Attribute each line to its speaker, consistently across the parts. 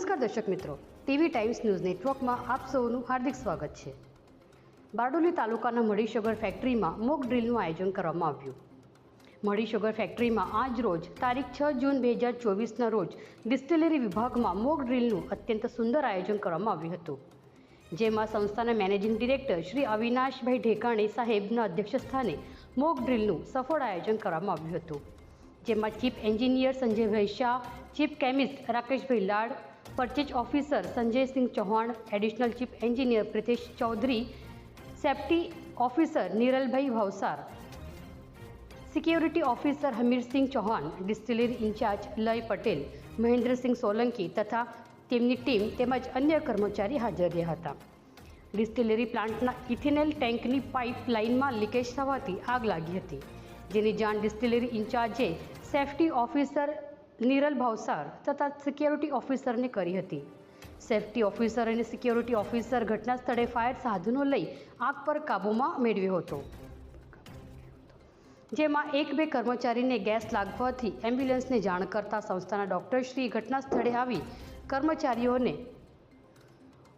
Speaker 1: નમસ્કાર દર્શક મિત્રો. ટીવી ટાઈમ્સ ન્યૂઝ નેટવર્કમાં આપ સૌનું હાર્દિક સ્વાગત છે. બારડોલી તાલુકાના મળી શુગર ફેક્ટરીમાં મોક ડ્રીલનું આયોજન કરવામાં આવ્યું. મળી શુગર ફેક્ટરીમાં આજ રોજ, તારીખ છ જૂન બે હજાર ચોવીસના રોજ, ડિસ્ટિલરી વિભાગમાં મોક ડ્રીલનું અત્યંત સુંદર આયોજન કરવામાં આવ્યું હતું. જેમાં સંસ્થાના મેનેજિંગ ડિરેક્ટર શ્રી અવિનાશભાઈ ઢેકાણી સાહેબના અધ્યક્ષસ્થાને મોક ડ્રીલનું સફળ આયોજન કરવામાં આવ્યું હતું. જેમાં chief engineer Sanjaybhai Shah, chief chemist Rakeshbhai Lad purchase officer Sanjaysinh Chauhan additional chief engineer Pritesh Chaudhary safety officer Niralbhai Bhavsar security officer Hamirsinh Chauhan distillery incharge Lay Patel Mahendrasinh Solanki તથા તેમની team તેમજ અન્ય કર્મચારી હાજર રહ્યા હતા. ડિસ્ટિલરી પ્લાન્ટના ઇથેનેલ ટેન્કની pipe લાઇનમાં લીકેજ થવાથી આગ લાગી હતી. જેની જાણ ડિસ્ટિલરી ઇન્ચાર્જે સેફ્ટી ઓફિસર નિરલ ભાવસાર તથા સિક્યોરિટી ઓફિસરને કરી હતી. સેફ્ટી ઓફિસર અને સિક્યોરિટી ઓફિસર ઘટના સ્થળે ફાયર સાધનો લઈ આગ પર કાબૂમાં મેળવ્યો હતો. જેમાં એક બે કર્મચારીને ગેસ લાગવાથી એમ્બ્યુલન્સને જાણ કરતા સંસ્થાના ડૉક્ટરશ્રી ઘટના સ્થળે આવી કર્મચારીઓને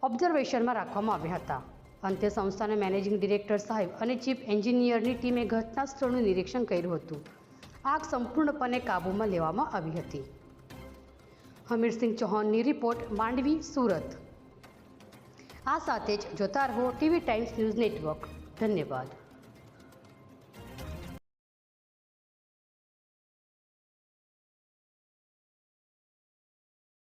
Speaker 1: ઓબ્ઝર્વેશનમાં રાખવામાં આવ્યા હતા. અંતે સંસ્થાના મેનેજિંગ ડિરેક્ટર સાહેબ અને ચીફ એન્જિનિયરની ટીમે ઘટના સ્થળનું નિરીક્ષણ કર્યું હતું. આગ સંપૂર્ણપણે કાબૂમાં લેવામાં આવી હતી. હમીરસિંહ ચૌહાણની રિપોર્ટ, માંડવી, સુરત. આ સાથે જ જોતા રહો ટીવી ટાઈમ્સ ન્યૂઝ નેટવર્ક. ધન્યવાદ.